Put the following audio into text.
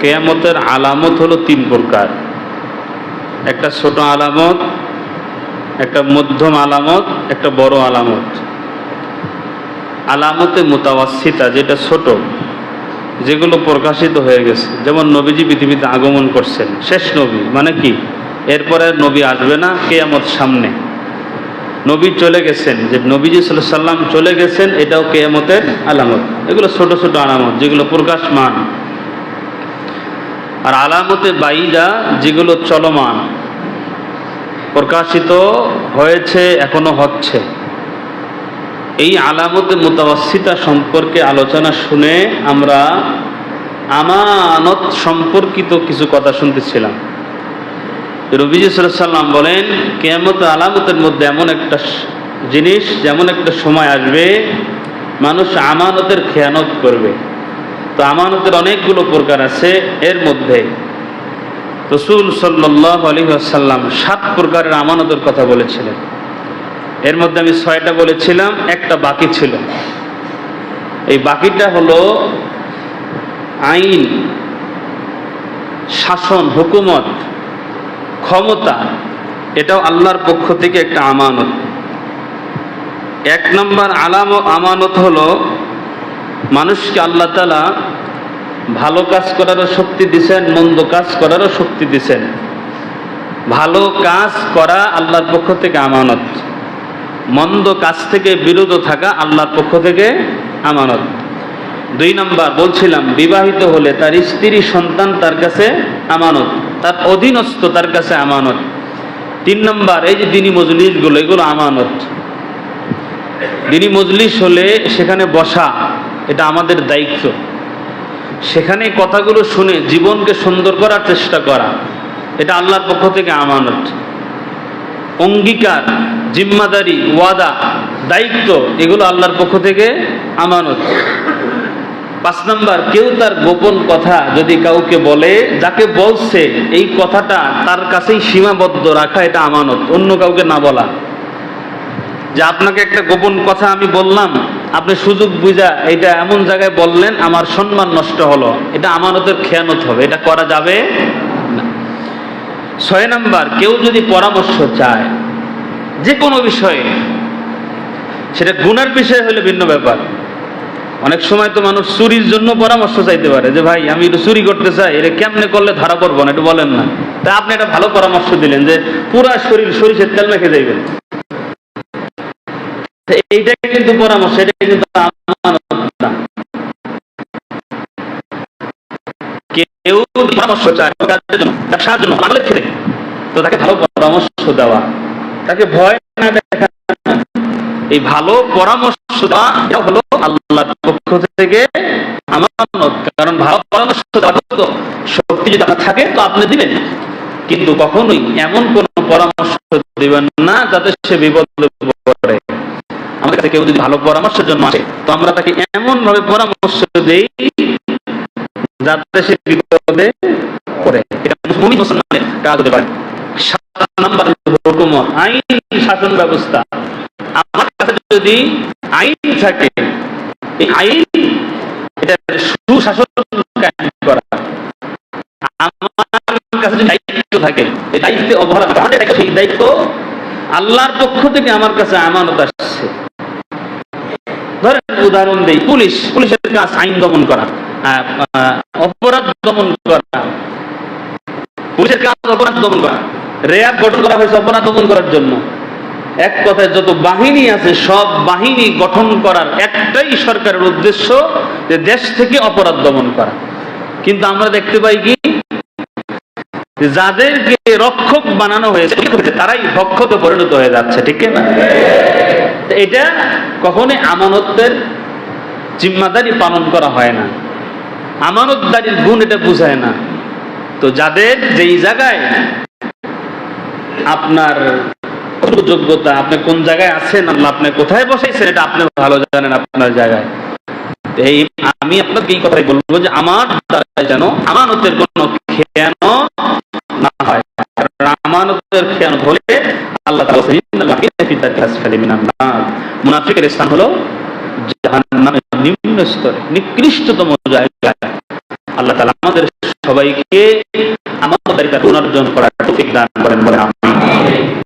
কেয়ামতের আলামত হলো তিন প্রকার। একটা ছোট আলামত, একটা মধ্যম আলামত, একটা বড় আলামত। আলামতে মোতাবাসিতা যেটা ছোট, যেগুলো প্রকাশিত হয়ে গেছে। যেমন নবীজি পৃথিবীতে আগমন করছেন, শেষ নবী মানে কি? এরপরে নবী আসবে না, কেয়ামত সামনে। নবী চলে গেছেন, যে নবীজি সাল্লাম চলে গেছেন, এটাও কেয়ামতের আলামত। এগুলো ছোট ছোট আলামত, যেগুলো প্রকাশমান। আর আলামতে বাইদা যেগুলো চলমান, প্রকাশিত হয়েছে, এখনও হচ্ছে। এই আলামতে মোতাবাসিতা সম্পর্কে আলোচনা শুনে আমরা আমানত সম্পর্কিত কিছু কথা শুনতেছিলাম। রবিজি সাল্লাম বলেন, কেয়ামত আলামতের মধ্যে এমন একটা জিনিস, যেমন একটা সময় আসবে, মানুষ আমানতের খেয়ানত করবে। তো আমানতের অনেকগুলো প্রকার আছে, এর মধ্যে রসুল সাল্লাহ আলী আসাল্লাম সাত প্রকারের আমানতের কথা বলেছিলেন। এর মধ্যে আমি ছয়টা বলেছিলাম, একটা বাকি ছিল। এই বাকিটা হলো আইন, শাসন, হুকুমত, ক্ষমতা, এটাও আল্লাহর পক্ষ থেকে একটা আমানত। এক নম্বর আলাম আমানত হলো মানুষকে আল্লাহ তালা ভালো কাজ করারও শক্তি দিছেন, মন্দ কাজ করারও শক্তি দিছেন। ভালো কাজ করা আল্লাহর পক্ষ থেকে আমানত। মন্দ কাজ থেকে বিরত থাকা আল্লাহর পক্ষ থেকে আমানত। দুই নম্বর, বলছিলাম, বিবাহিত হলে তার স্ত্রী সন্তান তার কাছে আমানত, তার অধীনস্থ তার কাছে আমানত। তিন নম্বর, এই যে দিনী মজলিসগুলো, এগুলো আমানত। দিনী মজলিস হলে সেখানে বসা এটা আমাদের দায়িত্ব। সেখানে কথাগুলো শুনে জীবনকে সুন্দর করার চেষ্টা করা, এটা আল্লাহর পক্ষ থেকে আমানত। অঙ্গীকার, জিম্মাদারি, ওয়াদা, দায়িত্ব, এগুলো আল্লাহর পক্ষ থেকে আমানত। পাঁচ নাম্বার, কেউ তার গোপন কথা যদি কাউকে বলে, যাকে বলছে, এই কথাটা তার কাছেই সীমাবদ্ধ রাখা, এটা আমানত। অন্য কাউকে না বলা। যে আপনাকে একটা গোপন কথা আমি বললাম, আপনি সুযোগ বুঝা এটা এমন জায়গায় বললেন, আমার সম্মান নষ্ট হলো। এটা আমানতের খেয়ানত হবে। এটা করা যাবে না। ছয় নাম্বার, কেউ যদি পরামর্শ চায়, যে কোনো বিষয়ে, সেটা গুণের বিষয় হলে ভিন্ন ব্যাপার। অনেক সময় তো মানুষ চুরির জন্য পরামর্শ চাইতে পারে, যে ভাই, আমি একটু চুরি করতে চাই, এটা কেমনে করলে ধরা পড়ব না, এটা বলেন না। তা আপনি একটা ভালো পরামর্শ দিলেন যে পুরা শরীর সরিষের তেল মেখে যাইবেন। এইটা কিন্তু পরামর্শ, এটা কিন্তু কেউ পরামর্শ চায় তো তাকে ভালো পরামর্শ দেওয়া। তাকে ভয় না দেখা এই ভালো পরামর্শ দেওয়া হলো পক্ষ থেকে আমানত। কারণ ভালো পরামর্শ দেওয়া শক্তি যদি আপনার থাকে, তো আপনি দিবেন। কিন্তু কখনোই এমন কোন পরামর্শ দিবেন না যাতে সে বিপদে কাছে কেউ যদি ভালো পরামর্শের জন্য আসে, তো আমরা তাকে এমন ভাবে পরামর্শ দেই যাতে সে বিপদে পড়ে। এটা মুসলমানের কাজ হতে পারে। সাত নাম্বার হুকুম, আইন শাসন ব্যবস্থা। আমার কাছে যদি আইন থাকে, এই আইন এটা সুশাসন করা। আমার কাছে যদি দায়িত্ব থাকে, এই দায়িত্বে অবহেলা সেই দায়িত্ব। আল্লাহর পক্ষ থেকে আমার কাছে আমানত আসছে। ধরেন উদাহরণ দেই, পুলিশ, পুলিশের কাজ আইন দমন করা অপরাধ দমন করা, পুলিশের কাজ অপরাধ দমন করা রেয়াব গঠন করা হয়েছে অপরাধ দমন করার জন্য। এক কথায় যত বাহিনী আছে, সব বাহিনী গঠন করার একটাই সরকারের উদ্দেশ্য যে দেশ থেকে অপরাধ দমন করা। কিন্তু আমরা দেখতে পাই কি? যাদেরকে রক্ষক বানানো হয়েছে, তারাই ভক্ষকে পরিণত হয়ে যাচ্ছে, ঠিক না? এটা কখনোই আমানতের জিম্মাদারি পালন করা হয় না। আমানতদারির গুণ এটা বোঝায় না। তো যাদের যেই জায়গায় আপনার যোগ্যতা আপনি কোন জায়গায় আছেন, আল্লাহ আপনি কোথায় বসাইছেন এটা আপনি ভালো জানেন আপনার জায়গায়। এই আমি আপনাকে এই কথাই বলব যে আমার দ্বারা যেন আমানতের কোনো খেয়ানো না হয়। আমানতের খেয়ানো হলে আল্লাহ। মুনাফিকের স্থান হলো নিম্ন নিকৃষ্টতম আল্লাহ তাআলা আমাদের সবাইকে আমাদের পুনর্জন করার তৌফিক দান করেন বলে